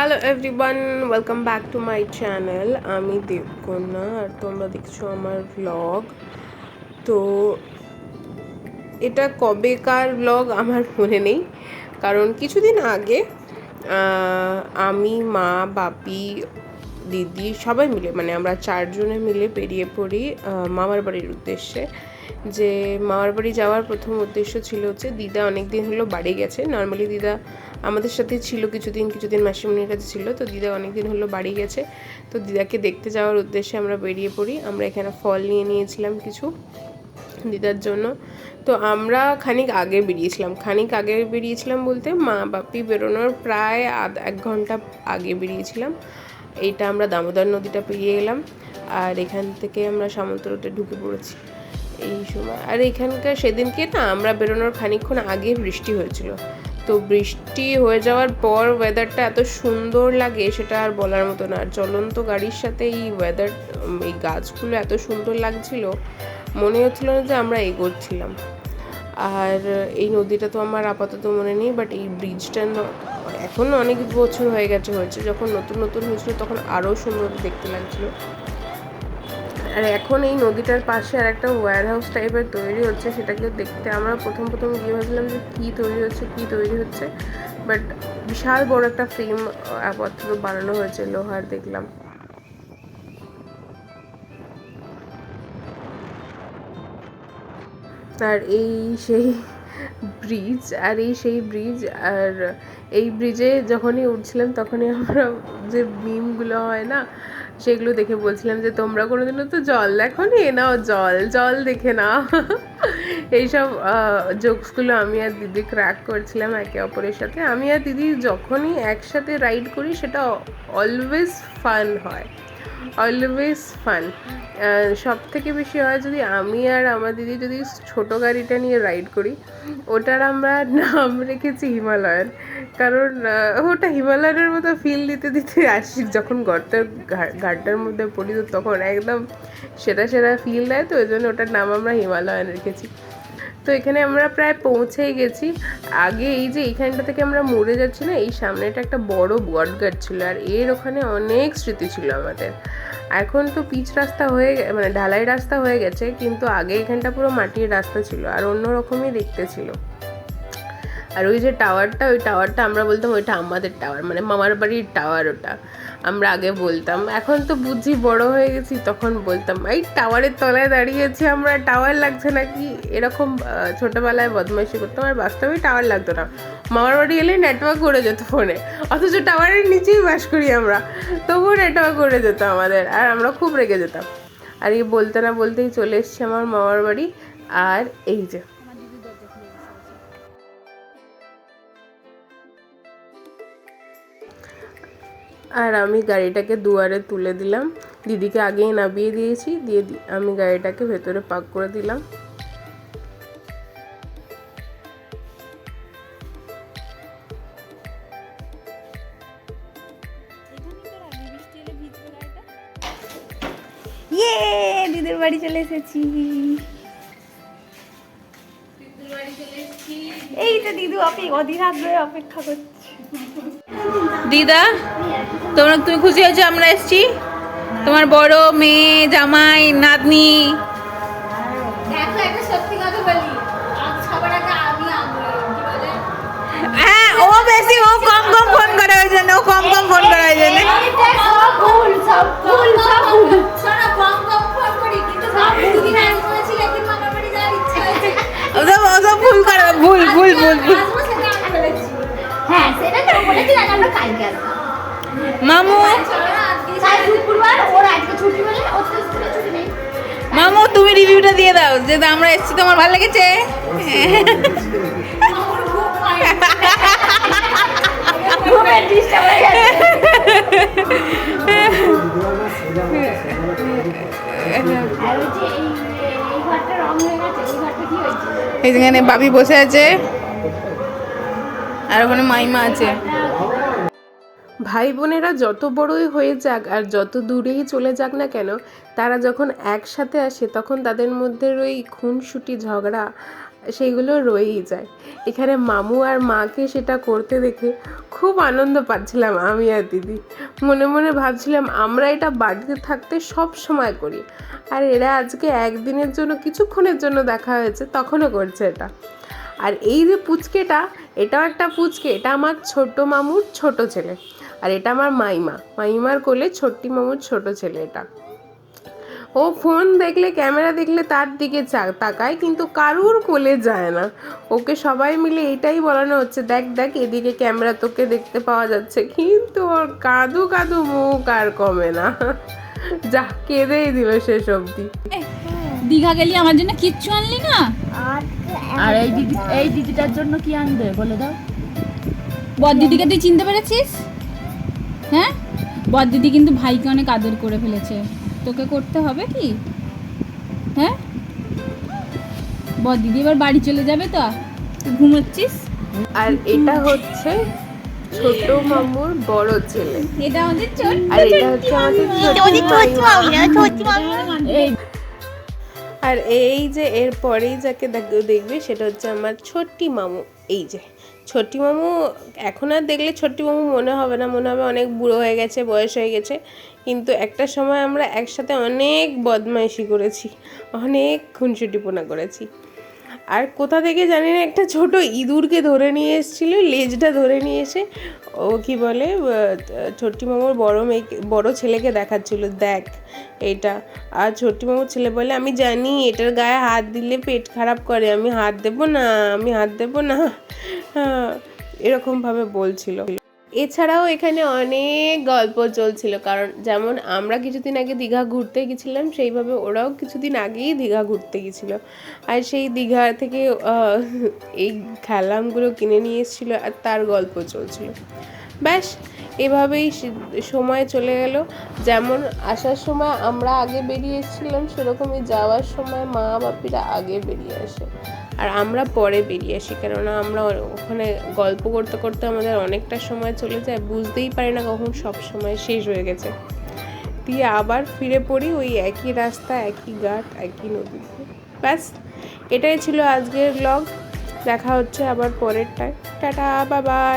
Hello everyone welcome back to my channel আমি দেবকন্যা, আর তোমরা দেখছ আমার ব্লগ তো এটা কবেকার ব্লগ আমার মনে নেই, কারণ কিছুদিন আগে আমি, মা, বাপি, দিদি সবাই মিলে মানে আমরা চারজনে মিলে বেরিয়ে পড়ি মামার বাড়ির উদ্দেশ্যে। যে মামার বাড়ি যাওয়ার প্রথম উদ্দেশ্য ছিল হচ্ছে দিদা অনেক দিন হলো বাড়ি গেছে। নর্মালি দিদা আমাদের সাথে ছিল কিছুদিন কিছুদিন মাসিমণির কাছে ছিল, তো দিদা অনেক দিন হলো বাড়ি গেছে। তো দিদাকে দেখতে যাওয়ার উদ্দেশ্যে আমরা বেরিয়ে পড়ি। আমরা এখানে ফল নিয়ে নিয়েছিলাম কিছু দিদার জন্য। তো আমরা খানিক আগে বেরিয়েছিলাম। খানিক আগে বেরিয়েছিলাম বলতে মা বাপি বেরোনোর প্রায় আধ, এক ঘণ্টা আগে বেরিয়েছিলাম। এইটা আমরা দামোদর নদীটা পেরিয়ে গেলাম আর এখান থেকে আমরা সামন্ত রোডে ঢুকে পড়েছি। এই সময়। আর এখানকার সেদিনকে না আমরা বেরোনোর খানিকক্ষণ আগে বৃষ্টি হয়েছিল। তো বৃষ্টি হয়ে যাওয়ার পর ওয়েদারটা এত সুন্দর লাগে সেটা আর বলার মতো না। আর চলন্ত গাড়ির সাথে এই ওয়েদার এই গাছগুলো এত সুন্দর লাগছিল, মনে হচ্ছিল না যে আমরা এগোচ্ছিলাম। আর এই নদীটা তো আমার আপাতত মনে নেই বাট এই ব্রিজটা এখন অনেক বছর হয়ে গেছে হয়েছে। যখন নতুন নতুন হয়েছিল তখন আরও সুন্দর দেখতে লাগছিল। আর এখন এই নদীটার পাশে আর একটা ওয়্যার হাউস টাইপের তৈরি হচ্ছে, সেটাকে দেখতে আমরা প্রথম প্রথম গিয়ে ভাবছিলাম যে কী তৈরি হচ্ছে, কী তৈরি হচ্ছে। বাট বিশাল বড় একটা ফ্রেম আপাতত বানানো হয়েছে লোহার, দেখলাম। আর এই সেই ব্রিজ আর এই সেই ব্রিজ আর এই ব্রিজে যখনই উঠছিলাম, তখনই আমরা যে মিমগুলো হয় না সেগুলো দেখে বলছিলাম যে, তোমরা কোনোদিনও তো জল দেখো নি নাও জল জল দেখে নাও। এইসব জোকসগুলো আমি আর দিদি ক্র্যাক করছিলাম একে অপরের সাথে। আমি আর দিদি যখনই একসাথে রাইড করি, সেটা অলওয়েজ ফান হয়। অলওয়েজ ফান সব থেকে বেশি হয় যদি আমি আর আমার দিদি যদি ছোট গাড়িটা নিয়ে রাইড করি, ওটার আমরা নাম রেখেছি হিমালয়ান। কারণ ওটা হিমালয়ানের মতো ফিল দিতে দিতে আসি, যখন গর্তের ঘা- গাড্ডার মধ্যে পড়ি তো তখন একদম সেরা সেরা ফিল দেয় তো, ওই জন্য ওটার নাম আমরা হিমালয়ান রেখেছি। তো এখানে আমরা প্রায় পৌঁছেই গেছি। আগে এই যে এইখানটা থেকে আমরা মরে যাচ্ছি না, এই সামনেটা একটা বড় বটগাছ ছিল আর এর ওখানে অনেক স্মৃতি ছিল আমাদের। এখন তো পিচ রাস্তা হয়ে মানে ঢালাই রাস্তা হয়ে গেছে, কিন্তু আগে এখানটা পুরো মাটির রাস্তা ছিল আর অন্য রকমই দেখতে ছিল। আর ওই যে টাওয়ারটা, ওই টাওয়ারটা আমরা বলতাম ওইটা আমাদের টাওয়ার মানে মামার বাড়ির টাওয়ার ওটা। আমরা আগে বলতাম। এখন তো বুঝি বড় হয়ে গেছি, তখন বলতাম, এই টাওয়ারের তলায় দাঁড়িয়েছি আমরা, টাওয়ার লাগছে নাকি? এরকম ছোটোবেলায় বদমাইশি করতাম, আর বাস্তবে টাওয়ার লাগতো না। মামার বাড়ি এলে নেটওয়ার্ক করে যেত ফোনে অথচ টাওয়ারের নিচেই বাস করি আমরা। তবুও নেটওয়ার্ক করে যেত আমাদের, আর আমরা খুব রেগে যেতাম। আর এই বলতে না বলতেই চলে এসছি আমার মামার বাড়ি, আর এই যে। আর আমি গাড়িটাকে দুয়ারে তুলে দিলাম। দিদিকে আগেই নামিয়ে দিয়েছি দিয়ে আমি গাড়িটাকে ভেতরে পাক করে দিলাম। ইয়ে দিদির বাড়ি চলে এসেছি। এই তো দিদু অপেক্ষা অধীর আগ্রহে অপেক্ষা করছে। দিদা? তোমরা তুমি খুশি হয়েছো? আমরা এসেছি। তোমার বড় মেয়ে জামাই নাতনি। হ্যাঁ ও বেশি ও কম কম ফোন করে ওই জন্য ও কম কম ফোন করে ওই জন্য। সব ভুল সব ভুল ভুল। করি ভুল হ্যাঁ সেটা তো বলেছি আমরা কালকে আসব। মামু। মামু, তুমি রিভিউটা দিয়ে দাও, যে আমরা এসেছি, তোমার ভালো লেগেছে? এইখানে বাবি বসে আছে, আর ওখানে মাইমা আছে। ভাই বোনেরা যত বড়ই হয়ে যাক আর যত দূরেই চলে যাক না কেন, তারা যখন একসাথে আসে, তখন তাদের মধ্যে ওই খুনসুটি, ঝগড়া সেইগুলো রয়েই যায়। এখানে মামু আর মাকে সেটা করতে দেখে খুব আনন্দ পাচ্ছিলাম আমি আর দিদি। মনে মনে ভাবছিলাম, আমরা এটা বাড়িতে থাকতে সব সময় করি। আর এরা আজকে একদিনের জন্য, কিছুক্ষণের জন্য দেখা হয়েছে, তখনও করছে এটা। আর এই যে পুচকেটা, এটাও একটা পুচকে, এটা আমার ছোট মামুর ছোট ছেলে। আর এটা আমার মাইমা। মাইমার কোলে ছোট্টি মামুর ছোট ছেলে এটা। ও ফোন দেখলে ক্যামেরা দেখলে তার দিকে তাকায় কিন্তু কারুর কোলে যায় না। ওকে সবাই মিলে এটাই বলানো হচ্ছে দেখ দেখ এদিকে ক্যামেরা তোকে দেখতে পাওয়া যাচ্ছে। কিন্তু ওর কাদু কাদু মুখ আর কমে না। যা কেঁদেই দিল শেষ অবধি। দীঘা গেলি আমার জন্য কিচ্ছু আনলি না? আর এই দিদি এই দিদিটার জন্য কি আনবে বলে দাও? বর দিদিকে তুই চিনতে পেরেছিস? হ্যাঁ? বর দিদি কিন্তু ভাইকে অনেক আদর করে ফেলেছে। তোকে করতে হবে কি? হ্যাঁ? বর দিদি এবার বাড়ি চলে যাবে তো? তুই ঘুমোচ্ছিস? আর এটা হচ্ছে ছোট মামুর বড় ছেলে। এটা আমাদের ছোট আর এটা হচ্ছে আমাদের ছোট। এই আর এই যে এর পরেই যাকে দেখ- দেখবে সেটা হচ্ছে আমার ছোট্টি মামু। এই যে। ছোট্টি মামু এখন আর দেখলে ছোট্টি মামু মনে হবে না, মনে হবে অনেক বুড়ো হয়ে গেছে, বয়স হয়ে গেছে। কিন্তু একটা সময় আমরা একসাথে অনেক বদমাইশি করেছি, অনেক খুনসুটিপোনা করেছি। আর কোথা থেকে জানি না একটা ছোট ইঁদুরকে ধরে নিয়ে এসেছিল লেজটা ধরে নিয়ে এসে ও কি বলে ছোট্টি মামুর বড় মেয়েকে বড় ছেলেকে দেখাচ্ছিল দেখ এটা। আর ছোট্টি মামুর ছেলে বলে আমি জানি এটার গায়ে হাত দিলে পেট খারাপ করে আমি হাত দেবো না আমি হাত দেবো না। হ্যাঁ, এরকমভাবে বলছিল। এছাড়াও এখানে অনেক গল্প চলছিল, কারণ যেমন আমরা কিছুদিন আগে দীঘা ঘুরতে গেছিলাম, সেইভাবে ওরাও কিছুদিন আগেই দীঘা ঘুরতে গেছিল। আর সেই দীঘা থেকে এই খেলামগুলো কিনে নিয়ে এসেছিল আর তার গল্প চলছিল। ব্যাস, এভাবেই সময় চলে গেল। যেমন আসার সময় আমরা আগে বেরিয়ে এসেছিলাম সেরকমই যাওয়ার সময় মা বাপিরা আগে বেরিয়ে আসে। আর আমরা পরে বেরিয়ে আসি, কেননা আমরা ওখানে গল্প করতে করতে আমাদের অনেকটা সময় চলে যায়, বুঝতেই পারি না কখন সব সময় শেষ হয়ে গেছে। দিয়ে আবার ফিরে পড়ি ওই একই রাস্তা, একই ঘাট, একই নদী। ব্যাস, এটাই ছিল আজকের ব্লগ দেখা হচ্ছে আবার পরেরটায়। টাটা বাবাই